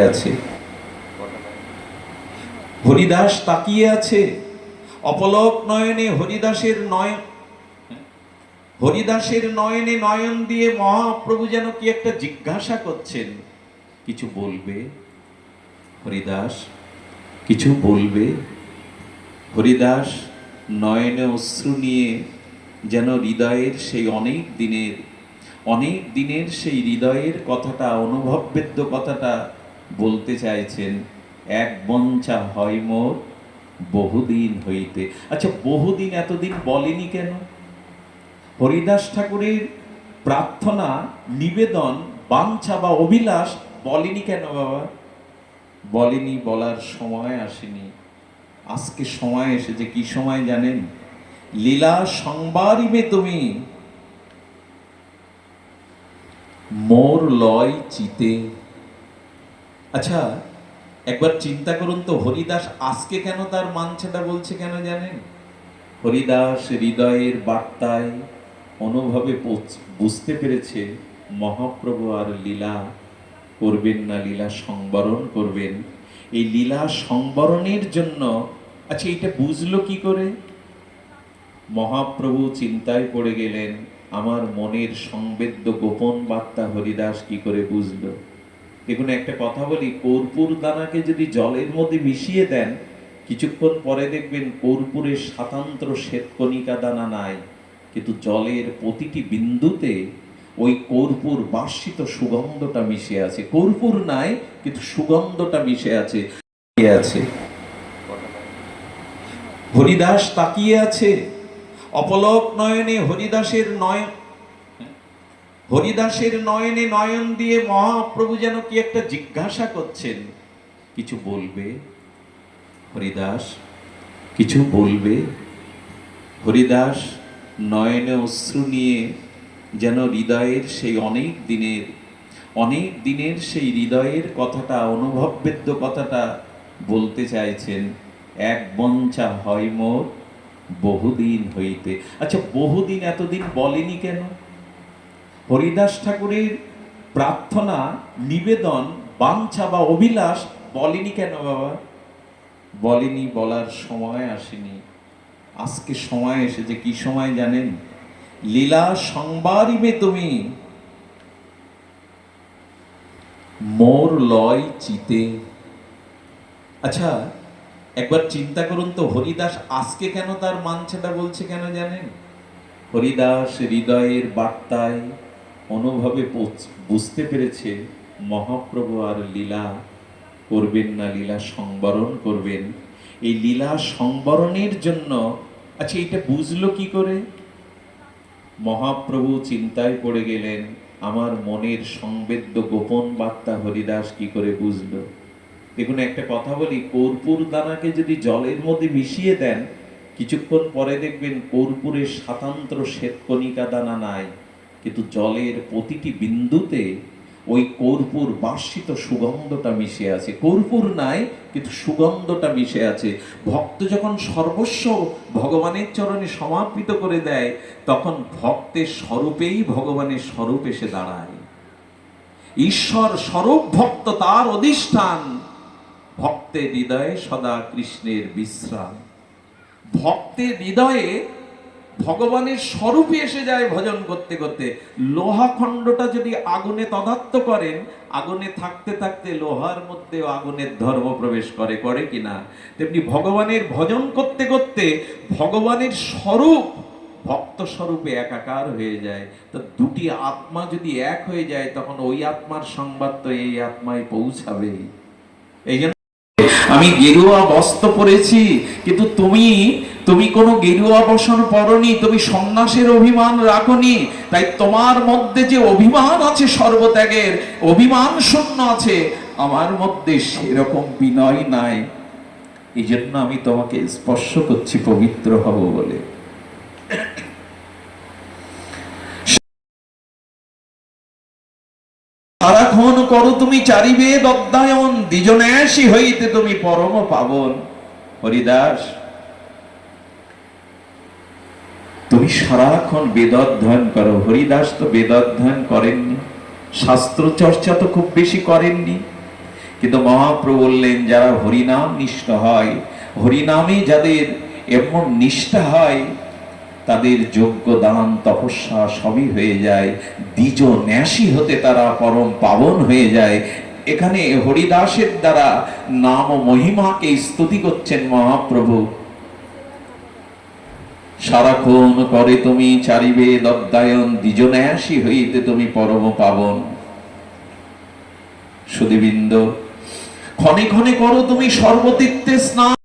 আছে। হরিদাস তাকিয়ে আছে। অপলক নয়নে হরিদাসের নয় হরিদাসের নয়নে নয়ন দিয়ে মহাপ্রভু যেন কি একটা জিজ্ঞাসা করছেন? কিছু বলবে? হরিদাস, কিছু বলবে? হরিদাস নয়নে অশ্রু নিয়ে যেন হৃদয়ের সেই অনেক দিনের অনেক দিনের সেই হৃদয়ের কথাটা, অনুভববেদ্য কথাটা বলতে চাইছেন, এক বঞ্চা হয় মোর বহুদিন হইতে। আচ্ছা বহুদিন এতদিন বলেনি কেন? হরিদাস ঠাকুরের প্রার্থনা, নিবেদন, বাঞ্ছা বা অভিলাষ বলেনি কেন বাবা? বলেনি, বলার সময় আসেনি। আজকে সময় এসেছে কি সময় জানেন? লীলা সংবারিবে তুমি মোর লয় চিতে আচ্ছা একবার চিন্তা করুন তো, হরিদাস আজকে কেন তার মানছাটা বলছে কেন জানেন? হরিদাস হৃদয়ের বার্তায় অনুভবে বুঝতে পেরেছে, মহাপ্রভু আর লীলা করবেন না, লীলা সংবরণ করবেন। এই লীলা সংবরণের জন্য আচ্ছা এটা বুঝলো কি করে? মহাপ্রভু চিন্তায় পড়ে গেলেন, আমার মনের সংবেদ্য গোপন বার্তা হরিদাস কি করে বুঝলো? দেখুন একটা কথা বলি, কর্পূর দানাকে যদি জলের মধ্যে মিশিয়ে দেন, কিছুক্ষণ পরে দেখবেন কর্পূরের স্বাতন্ত্র শ্বেতকণিকা দানা নাই। কিন্তু জলের প্রতিটি বিন্দুতে ওই কর্পূর বার্ষিত সুগন্ধটা মিশে আছে। কর্পূর নাই, কিন্তু সুগন্ধটা মিশে আছে। আছে। হরিদাস তাকিয়ে আছে। অপলক নয়নে হরিদাসের নয় হরিদাসের নয়নে নয়ন দিয়ে মহাপ্রভু যেন কি একটা জিজ্ঞাসা করছেন? কিছু বলবে? হরিদাস, কিছু বলবে? হরিদাস নয়নে অশ্রু নিয়ে যেন হৃদয়ের সেই অনেক দিনের অনেক দিনের সেই হৃদয়ের কথাটা, অনুভববেদ্য কথাটা বলতে চাইছেন, এক বঞ্চা হয় মোর বহুদিন হইতে। আচ্ছা বহুদিন এতদিন বলেনি কেন? হরিদাস ঠাকুরের প্রার্থনা, নিবেদন, বাঞ্ছা বা অভিলাষ বলেনি কেন বাবা? বলেনি, বলার সময় আসেনি। আজকে সময় এসেছে কি সময় জানেন? লীলা সংবারিবে তুমি। মোর লয় চিতে। আচ্ছা একবার চিন্তা করুন তো, হরিদাস আজকে কেন তার মানছাটা বলছে কেন জানেন? হরিদাস হৃদয়ের বার্তায় অনুভবে বুঝতে পেরেছে, মহাপ্রভু আর লীলা করবেন না, লীলা সংবরণ করবেন। এই লীলা সংবরণের জন্য আচ্ছা এটা বুঝলো কি করে? মহাপ্রভু চিন্তায় পড়ে গেলেন, আমার মনের সংবেদ্য গোপন বার্তা হরিদাস কি করে বুঝলো? দেখুন, একটা কথা বলি, কর্পূর দানাকে যদি জলের মধ্যে মিশিয়ে দেন, কিছুক্ষণ পরে দেখবেন কর্পূরের স্বাতন্ত্র শ্বেতকণিকা দানা নাই। কিন্তু জলের প্রতিটি বিন্দুতে ওই কর্পূর বার্ষিত সুগন্ধটা মিশে আছে। কর্পূর নাই, কিন্তু সুগন্ধটা মিশে আছে। ভক্ত যখন সর্বস্ব ভগবানের চরণে সমাপিত করে দেয়, তখন ভক্তের স্বরূপেই ভগবানের স্বরূপ এসে দাঁড়ায়। ঈশ্বর স্বরূপ ভক্ত, তার অধিষ্ঠান। ভক্তের হৃদয়ে সদা কৃষ্ণের বিশ্রাম। ভক্তের হৃদয়ে ভগবানের স্বরূপই এসে যায় ভজন করতে করতে। লোহা খণ্ডটা যদি আগুনে তদাত্ত করেন, আগুনে থাকতে থাকতে লোহার মধ্যে আগুনের ধর্ম প্রবেশ করে করে কিনা তেমনি ভগবানের ভজন করতে করতে ভগবানের স্বরূপ ভক্ত স্বরূপে একাকার হয়ে যায়। তো দুটি আত্মা যদি এক হয়ে যায়, তখন ওই আত্মার সংবাদ তো এই আত্মায় পৌঁছাবেই। এই আমি গেরুয়া বস্ত্র পরেছি, কিন্তু তুমি তুমি কোনো গেরুয়া বসন পরনি, তুমি সন্ন্যাসের অভিমান রাখনি। তাই তোমার মধ্যে যে অভিমান আছে সর্বত্যাগের, অভিমান শূন্য আছে, আমার মধ্যে সেরকম বিনয় নাই। এই জন্য আমি তোমাকে স্পর্শ করছি, পবিত্র হব বলে সারাক্ষণ করো তুমি চারিবেদ অধ্যায়ন দ্বিজন্যাসী হইতে তুমি পরম পাবন। হরিদাস, তুমি সারাক্ষণ বেদ অধ্যয়ন করো। হরিদাস তো বেদ অধ্যয়ন করেননি, শাস্ত্র চর্চা তো খুব বেশি করেননি। কিন্তু মহাপ্রভু বললেন, যারা হরিনাম নিষ্ঠ হয়, হরিনামে যাদের এমন নিষ্ঠা হয় তাদের যোগ্য দান তপস্যা সবই হয়ে যায়, দ্বিজ ন্যাসী হতে তারা পরম পাবন হয়ে যায়। এখানে হরিদাসের দ্বারা নাম ও মহিমাকে স্তুতি করছেন মহাপ্রভু। সারাক্ষণ করে তুমি চারিবে দদ্দায়ন দ্বিজন্যাসী হইতে তুমি পরম পাবন। সুদীবৃন্দ ক্ষণে ক্ষণে করো তুমি সর্বতীর্থে স্নান।